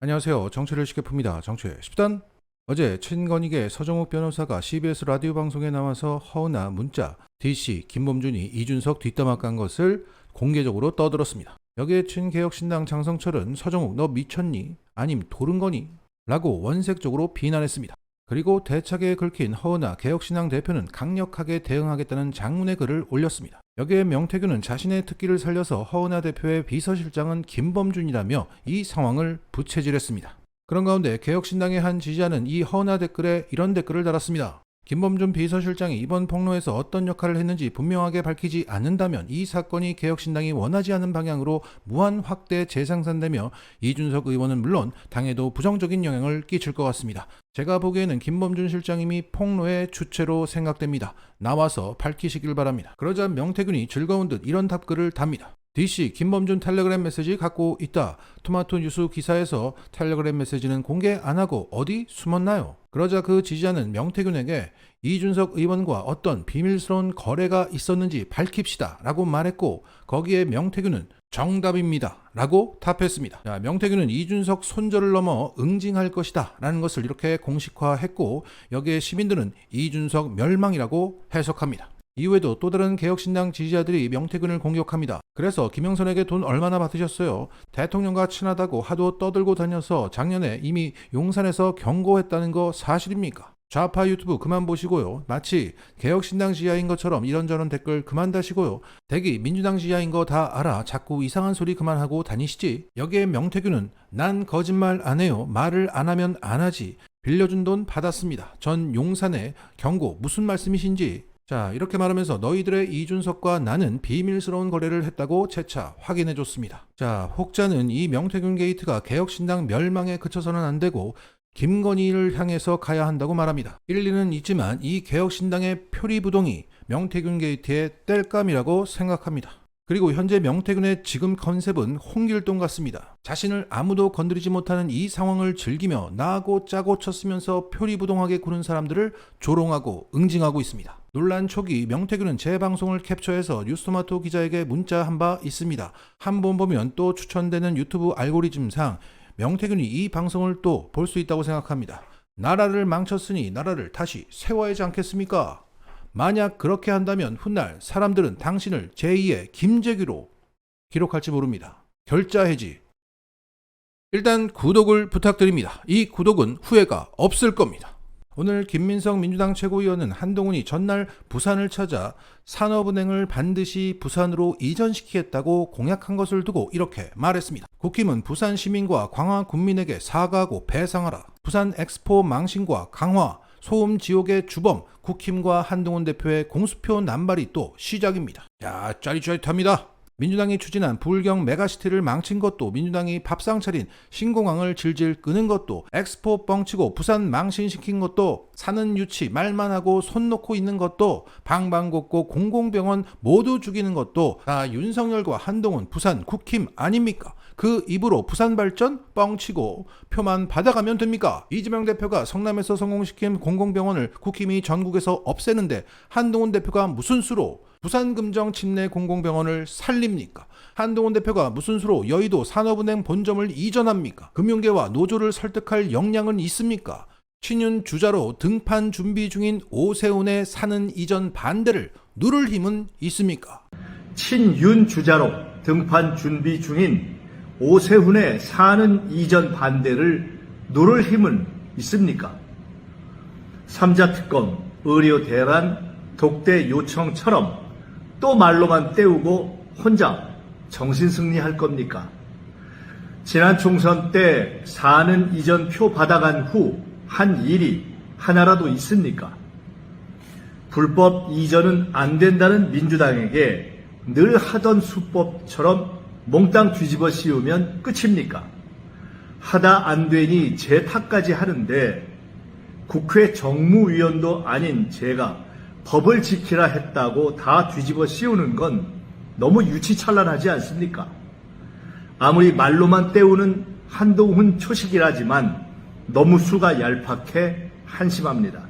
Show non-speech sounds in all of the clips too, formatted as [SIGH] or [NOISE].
안녕하세요. 정치를 쉽게 풉니다. 정치의 10단. 어제 친건익의 서정욱 변호사가 CBS 라디오 방송에 나와서 허나 문자 DC 김범준이 이준석 뒷담화 깐 것을 공개적으로 떠들었습니다. 여기에 친개혁신당 장성철은 서정욱 너 미쳤니? 아님 도른거니? 라고 원색적으로 비난했습니다. 그리고 대차게 긁힌 허은하 개혁신당 대표는 강력하게 대응하겠다는 장문의 글을 올렸습니다. 여기에 명태균은 자신의 특기를 살려서 허은하 대표의 비서실장은 김범준이라며 이 상황을 부채질했습니다. 그런 가운데 개혁신당의 한 지지자는 이 허은하 댓글에 이런 댓글을 달았습니다. 김범준 비서실장이 이번 폭로에서 어떤 역할을 했는지 분명하게 밝히지 않는다면 이 사건이 개혁신당이 원하지 않은 방향으로 무한 확대 재생산되며 이준석 의원은 물론 당에도 부정적인 영향을 끼칠 것 같습니다. 제가 보기에는 김범준 실장님이 폭로의 주체로 생각됩니다. 나와서 밝히시길 바랍니다. 그러자 명태균이 즐거운 듯 이런 답글을 답니다. DC 김범준 텔레그램 메시지 갖고 있다. 토마토 뉴스 기사에서 텔레그램 메시지는 공개 안 하고 어디 숨었나요? 그러자 그 지지자는 명태균에게 이준석 의원과 어떤 비밀스러운 거래가 있었는지 밝힙시다 라고 말했고 거기에 명태균은 정답입니다 라고 답했습니다. 자, 명태균은 이준석 손절을 넘어 응징할 것이다 라는 것을 이렇게 공식화했고 여기에 시민들은 이준석 멸망이라고 해석합니다. 이후에도 또 다른 개혁신당 지지자들이 명태균을 공격합니다. 그래서 김영선에게 돈 얼마나 받으셨어요? 대통령과 친하다고 하도 떠들고 다녀서 작년에 이미 용산에서 경고했다는 거 사실입니까? 좌파 유튜브 그만 보시고요. 마치 개혁신당 지하인 것처럼 이런저런 댓글 그만 다시고요. 대기 민주당 지하인 거 다 알아. 자꾸 이상한 소리 그만하고 다니시지. 여기에 명태균은 난 거짓말 안 해요. 말을 안 하면 안 하지. 빌려준 돈 받았습니다. 전 용산에 경고 무슨 말씀이신지 자, 이렇게 말하면서 너희들의 이준석과 나는 비밀스러운 거래를 했다고 재차 확인해 줬습니다. 자, 혹자는 이 명태균 게이트가 개혁신당 멸망에 그쳐서는 안 되고 김건희를 향해서 가야 한다고 말합니다. 일리는 있지만 이 개혁신당의 표리부동이 명태균 게이트의 땔감이라고 생각합니다. 그리고 현재 명태균의 지금 컨셉은 홍길동 같습니다. 자신을 아무도 건드리지 못하는 이 상황을 즐기며 나하고 짜고 쳤으면서 표리부동하게 구는 사람들을 조롱하고 응징하고 있습니다. 논란 초기 명태균은 제 방송을 캡처해서 뉴스토마토 기자에게 문자한 바 있습니다. 한 번 보면 또 추천되는 유튜브 알고리즘상 명태균이 이 방송을 또 볼 수 있다고 생각합니다. 나라를 망쳤으니 나라를 다시 세워야 하지 않겠습니까? 만약 그렇게 한다면 훗날 사람들은 당신을 제2의 김재규로 기록할지 모릅니다. 결자 해지. 일단 구독을 부탁드립니다. 이 구독은 후회가 없을 겁니다. 오늘 김민석 민주당 최고위원은 한동훈이 전날 부산을 찾아 산업은행을 반드시 부산으로 이전시키겠다고 공약한 것을 두고 이렇게 말했습니다. 국힘은 부산 시민과 광화 군민에게 사과하고 배상하라. 부산 엑스포 망신과 강화, 소음 지옥의 주범 국힘과 한동훈 대표의 공수표 남발이 또 시작입니다. 야, 짜릿짜릿합니다. 민주당이 추진한 불경 메가시티를 망친 것도 민주당이 밥상 차린 신공항을 질질 끄는 것도 엑스포 뻥치고 부산 망신시킨 것도 사는 유치 말만 하고 손 놓고 있는 것도 방방곡곡 공공병원 모두 죽이는 것도 다 윤석열과 한동훈 부산 국힘 아닙니까? 그 입으로 부산 발전 뻥치고 표만 받아가면 됩니까? 이재명 대표가 성남에서 성공시킨 공공병원을 국힘이 전국에서 없애는데 한동훈 대표가 무슨 수로 부산 금정 침내 공공병원을 살립니까? 한동훈 대표가 무슨 수로 여의도 산업은행 본점을 이전합니까? 금융계와 노조를 설득할 역량은 있습니까? 친윤 주자로 등판 준비 중인 오세훈의 사는 이전 반대를 누를 힘은 있습니까? 친윤 주자로 등판 준비 중인 오세훈의 사는 이전 반대를 누를 힘은 있습니까? 삼자특검, 의료 대란, 독대 요청처럼 또 말로만 때우고 혼자 정신승리할 겁니까? 지난 총선 때 사는 이전 표 받아간 후 한 일이 하나라도 있습니까? 불법 이전은 안 된다는 민주당에게 늘 하던 수법처럼 몽땅 뒤집어 씌우면 끝입니까? 하다 안 되니 제 탓까지 하는데 국회 정무위원도 아닌 제가 법을 지키라 했다고 다 뒤집어 씌우는 건 너무 유치찬란하지 않습니까? 아무리 말로만 때우는 한동훈 초식이라지만 너무 수가 얄팍해 한심합니다.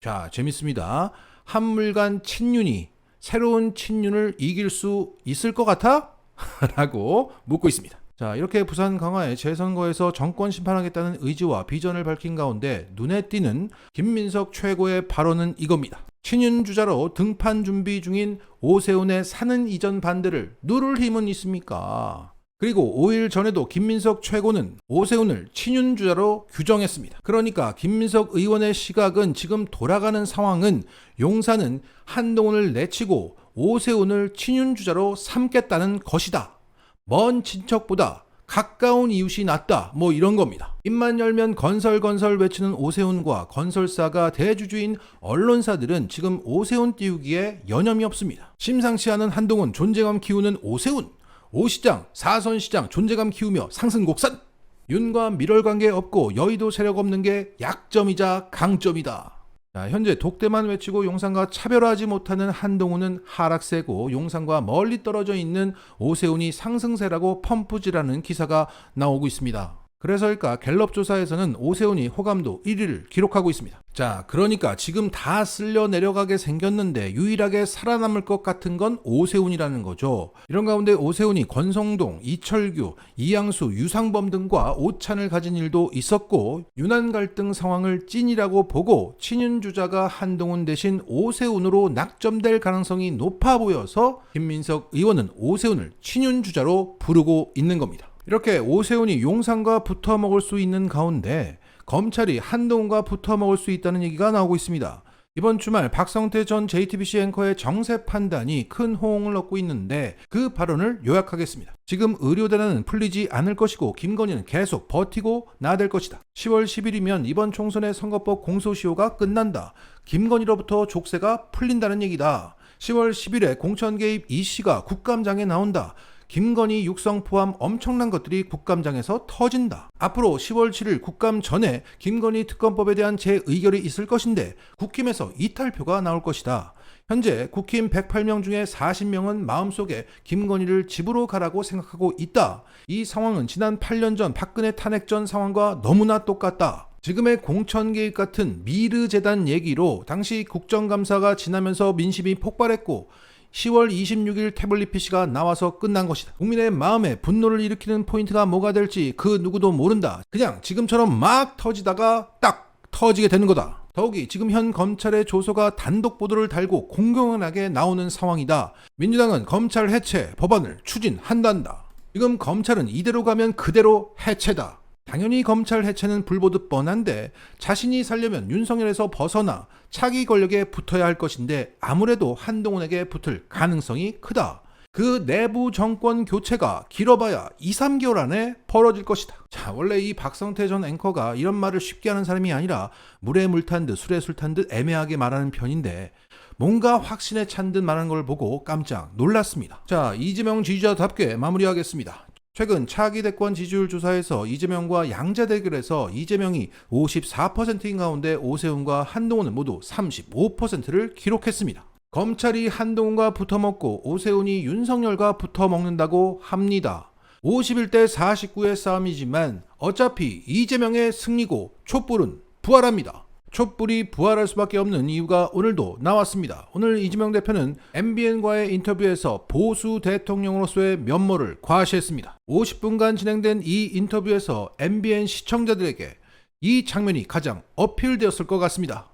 자, 재밌습니다. 한물간 친윤이 새로운 친윤을 이길 수 있을 것 같아? [LAUGHS] 라고 묻고 있습니다. 자, 이렇게 부산 강화의 재선거에서 정권 심판하겠다는 의지와 비전을 밝힌 가운데 눈에 띄는 김민석 최고의 발언은 이겁니다. 친윤 주자로 등판 준비 중인 오세훈의 사는 이전 반대를 누를 힘은 있습니까? 그리고 5일 전에도 김민석 최고는 오세훈을 친윤 주자로 규정했습니다. 그러니까 김민석 의원의 시각은 지금 돌아가는 상황은 용산은 한동훈을 내치고 오세훈을 친윤 주자로 삼겠다는 것이다. 먼 친척보다 가까운 이웃이 낫다. 뭐 이런 겁니다. 입만 열면 건설 건설 외치는 오세훈과 건설사가 대주주인 언론사들은 지금 오세훈 띄우기에 여념이 없습니다. 심상치 않은 한동훈 존재감 키우는 오세훈. 오시장, 사선시장 존재감 키우며 상승곡선. 윤과 밀월 관계 없고 여의도 세력 없는 게 약점이자 강점이다. 자, 현재 독대만 외치고 용산과 차별하지 못하는 한동훈은 하락세고 용산과 멀리 떨어져 있는 오세훈이 상승세라고 펌프질하는 기사가 나오고 있습니다. 그래서일까 갤럽 조사에서는 오세훈이 호감도 1위를 기록하고 있습니다. 자, 그러니까 지금 다 쓸려 내려가게 생겼는데 유일하게 살아남을 것 같은 건 오세훈이라는 거죠. 이런 가운데 오세훈이 권성동, 이철규, 이양수, 유상범 등과 오찬을 가진 일도 있었고 유난 갈등 상황을 찐이라고 보고 친윤 주자가 한동훈 대신 오세훈으로 낙점될 가능성이 높아 보여서 김민석 의원은 오세훈을 친윤 주자로 부르고 있는 겁니다. 이렇게 오세훈이 용산과 붙어 먹을 수 있는 가운데 검찰이 한동훈과 붙어 먹을 수 있다는 얘기가 나오고 있습니다. 이번 주말 박성태 전 JTBC 앵커의 정세 판단이 큰 호응을 얻고 있는데 그 발언을 요약하겠습니다. 지금 의료대란은 풀리지 않을 것이고 김건희는 계속 버티고 나댈 것이다. 10월 10일이면 이번 총선의 선거법 공소시효가 끝난다. 김건희로부터 족쇄가 풀린다는 얘기다. 10월 10일에 공천 개입 이 씨가 국감장에 나온다. 김건희 육성 포함 엄청난 것들이 국감장에서 터진다. 앞으로 10월 7일 국감 전에 김건희 특검법에 대한 재의결이 있을 것인데 국힘에서 이탈표가 나올 것이다. 현재 국힘 108명 중에 40명은 마음속에 김건희를 집으로 가라고 생각하고 있다. 이 상황은 지난 8년 전 박근혜 탄핵 전 상황과 너무나 똑같다. 지금의 공천 개입 같은 미르 재단 얘기로 당시 국정감사가 지나면서 민심이 폭발했고 10월 26일 태블릿 PC가 나와서 끝난 것이다. 국민의 마음에 분노를 일으키는 포인트가 뭐가 될지 그 누구도 모른다. 그냥 지금처럼 막 터지다가 딱 터지게 되는 거다. 더욱이 지금 현 검찰의 조서가 단독 보도를 달고 공공연하게 나오는 상황이다. 민주당은 검찰 해체 법안을 추진한단다. 지금 검찰은 이대로 가면 그대로 해체다. 당연히 검찰 해체는 불보듯 뻔한데 자신이 살려면 윤석열에서 벗어나 차기 권력에 붙어야 할 것인데 아무래도 한동훈에게 붙을 가능성이 크다. 그 내부 정권 교체가 길어봐야 2, 3개월 안에 벌어질 것이다. 자, 원래 이 박성태 전 앵커가 이런 말을 쉽게 하는 사람이 아니라 물에 물 탄 듯 술에 술 탄 듯 애매하게 말하는 편인데 뭔가 확신에 찬 듯 말하는 걸 보고 깜짝 놀랐습니다. 자, 이재명 지지자답게 마무리하겠습니다. 최근 차기 대권 지지율 조사에서 이재명과 양자 대결에서 이재명이 54%인 가운데 오세훈과 한동훈은 모두 35%를 기록했습니다. 검찰이 한동훈과 붙어먹고 오세훈이 윤석열과 붙어먹는다고 합니다. 51대 49의 싸움이지만 어차피 이재명의 승리고 촛불은 부활합니다. 촛불이 부활할 수밖에 없는 이유가 오늘도 나왔습니다. 오늘 이재명 대표는 MBN과의 인터뷰에서 보수 대통령으로서의 면모를 과시했습니다. 50분간 진행된 이 인터뷰에서 MBN 시청자들에게 이 장면이 가장 어필되었을 것 같습니다.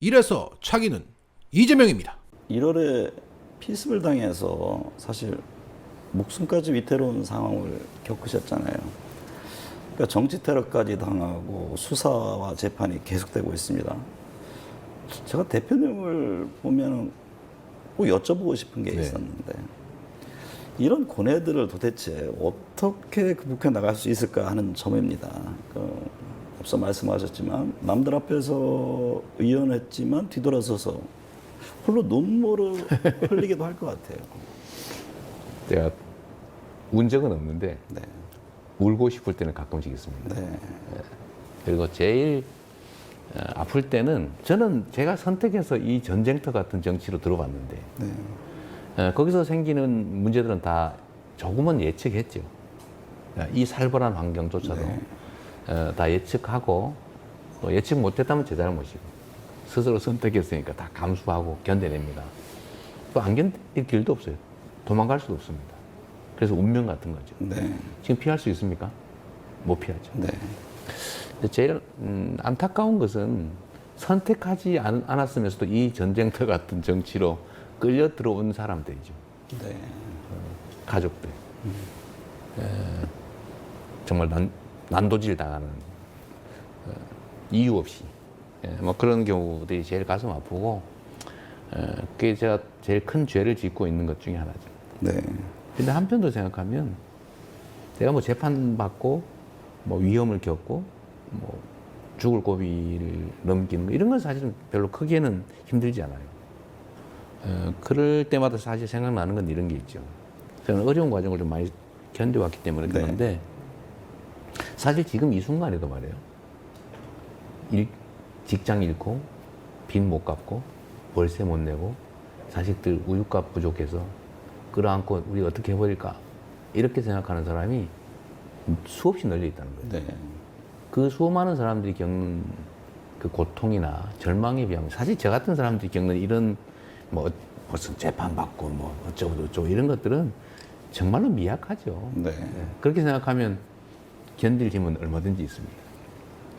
이래서 차기는 이재명입니다. 1월에 피습을 당해서 사실 목숨까지 위태로운 상황을 겪으셨잖아요. 그러니까 정치 테러까지 당하고 수사와 재판이 계속되고 있습니다. 제가 대표님을 보면 꼭 여쭤보고 싶은 게 네. 있었는데 이런 고뇌들을 도대체 어떻게 극복해 나갈 수 있을까 하는 점입니다. 그 앞서 말씀하셨지만 남들 앞에서 의연했지만 뒤돌아서서 홀로 눈물을 흘리기도 할 것 같아요. [LAUGHS] 제가 운 적은 없는데 네. 울고 싶을 때는 가끔씩 있습니다. 네. 그리고 제일 어, 아플 때는 저는 제가 선택해서 이 전쟁터 같은 정치로 들어봤는데 네. 어, 거기서 생기는 문제들은 다 조금은 예측했죠. 어, 이 살벌한 환경조차도 네. 어, 다 예측하고 또 예측 못했다면 제 잘못이고 스스로 선택했으니까 다 감수하고 견뎌냅니다. 또 안 견딜 길도 없어요. 도망갈 수도 없습니다. 그래서 운명 같은 거죠. 네. 지금 피할 수 있습니까? 못 피하죠. 네. 제일 음, 안타까운 것은 선택하지 않, 않았으면서도 이 전쟁터 같은 정치로 끌려 들어온 사람들이죠. 네. 가족들. 에, 정말 난, 난도질 당하는 어, 이유 없이 예, 뭐 그런 경우들이 제일 가슴 아프고 에, 그게 제가 제일 큰 죄를 짓고 있는 것 중에 하나죠. 네. 근데 한편도 생각하면 내가 뭐 재판 받고 뭐 위험을 겪고 뭐 죽을 고비를 넘기는 거 이런 건 사실은 별로 크게는 힘들지 않아요. 어, 그럴 때마다 사실 생각나는 건 이런 게 있죠. 저는 어려운 과정을 좀 많이 견뎌왔기 때문에 네. 그런데 사실 지금 이 순간에도 말이에요. 일, 직장 잃고 빚 못 갚고 월세 못 내고 자식들 우유값 부족해서 끌어안고 우리 어떻게 해버릴까 이렇게 생각하는 사람이 수없이 널려 있다는 거예요. 네. 그 수많은 사람들이 겪는 그 고통이나 절망에 비하면 사실 저 같은 사람들이 겪는 이런 뭐 무슨 재판 받고 뭐 어쩌고 저쩌고 이런 것들은 정말로 미약하죠. 네. 그렇게 생각하면 견딜 힘은 얼마든지 있습니다.